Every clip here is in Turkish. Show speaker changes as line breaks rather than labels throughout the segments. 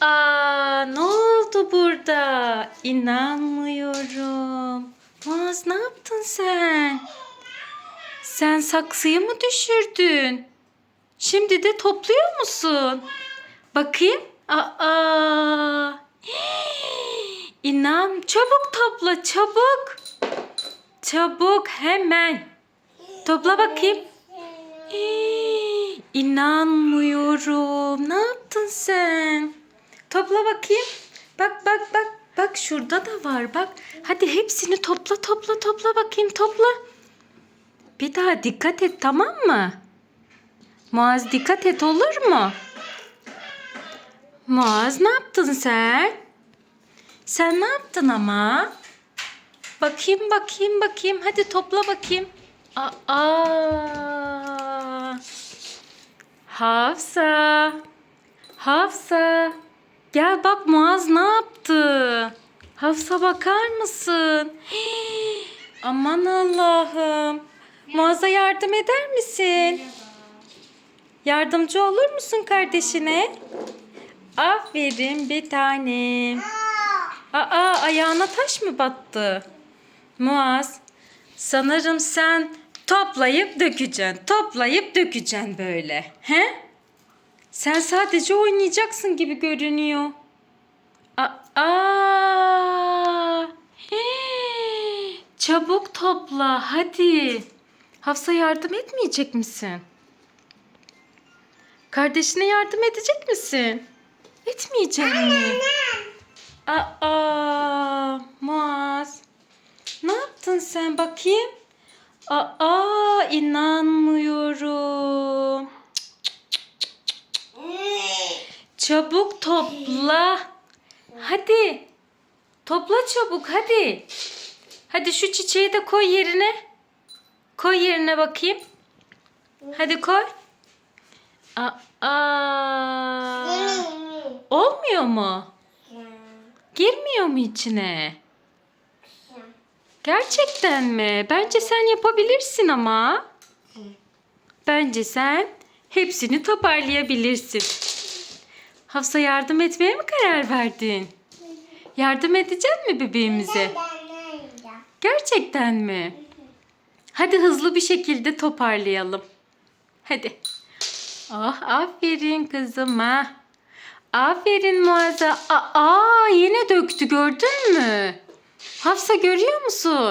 Aa, ne oldu burada? İnanmıyorum. Muaz ne yaptın sen? Sen saksıyı mı düşürdün? Şimdi de topluyor musun? Bakayım. Aa. Hii, İnan çabuk topla çabuk. Çabuk hemen. Topla bakayım. Hii, İnanmıyorum. Ne yaptın sen? Topla bakayım. Bak bak bak. Bak şurada da var bak. Hadi hepsini topla topla topla bakayım topla. Bir daha dikkat et tamam mı? Muaz dikkat et olur mu? Muaz ne yaptın sen? Sen ne yaptın ama? Bakayım bakayım bakayım. Hadi topla bakayım. Aa. Hafsa. Hafsa. Gel bak Muaz ne yaptı? Hafsa bakar mısın? Hii, aman Allah'ım. Muaz'a yardım eder misin? Yardımcı olur musun kardeşine? Aferin bir tanem. Aa ayağına taş mı battı? Muaz sanırım sen toplayıp dökeceksin. Toplayıp dökeceksin böyle. He? Sen sadece oynayacaksın gibi görünüyor. Aa! Hii, Çabuk topla hadi. Hafsa yardım etmeyecek misin? Kardeşine yardım edecek misin? Etmeyecek mi? Aa, Muaz. Ne yaptın sen bakayım? Aa, inanmıyorum. Çabuk topla. Hadi. Topla çabuk hadi. Hadi şu çiçeği de koy yerine. Koy yerine bakayım. Hadi koy. Aa. Olmuyor mu? Girmiyor mu içine? Gerçekten mi? Bence sen yapabilirsin ama. Bence sen hepsini toparlayabilirsin. Hafsa yardım etmeye mi karar verdin? Yardım edecek mi bebeğimize? Gerçekten mi? Hadi hızlı bir şekilde toparlayalım. Hadi. Ah aferin kızıma. Aferin Muazza. Aa yine döktü gördün mü? Hafsa görüyor musun?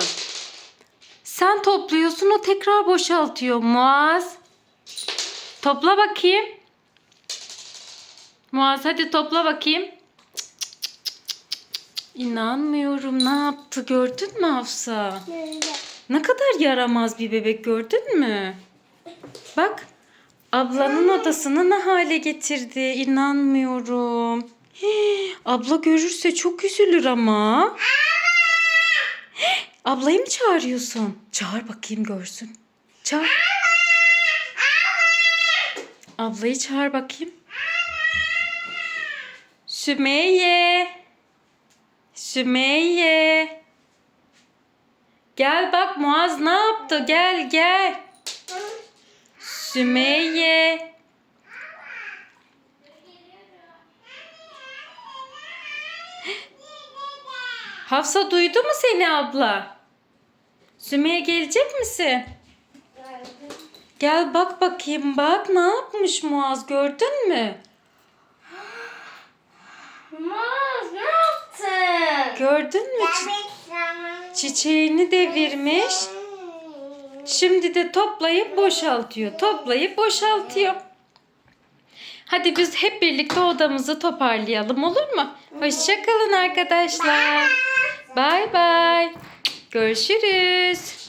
Sen topluyorsun o tekrar boşaltıyor Muaz. Topla bakayım. Muaz hadi topla bakayım. İnanmıyorum ne yaptı gördün mü Hafsa? Ne kadar yaramaz bir bebek gördün mü? Bak ablanın odasını ne hale getirdi inanmıyorum. Hii, abla görürse çok üzülür ama. Ablayı mı çağırıyorsun? Çağır bakayım görsün. Çağır. Ablayı çağır bakayım. Sümeyye. Sümeyye. Gel bak Muaz ne yaptı? Gel gel. Sümeyye. Hafsa duydu mu seni abla? Sümeyye gelecek misin? Gel bak bakayım bak ne yapmış Muaz gördün mü?
Maz ne yaptın?
Gördün mü? Çi- çiçeğini devirmiş. Şimdi de toplayıp boşaltıyor. Toplayıp boşaltıyor. Hadi biz hep birlikte odamızı toparlayalım olur mu? Hoşçakalın arkadaşlar. Bay bay. Görüşürüz.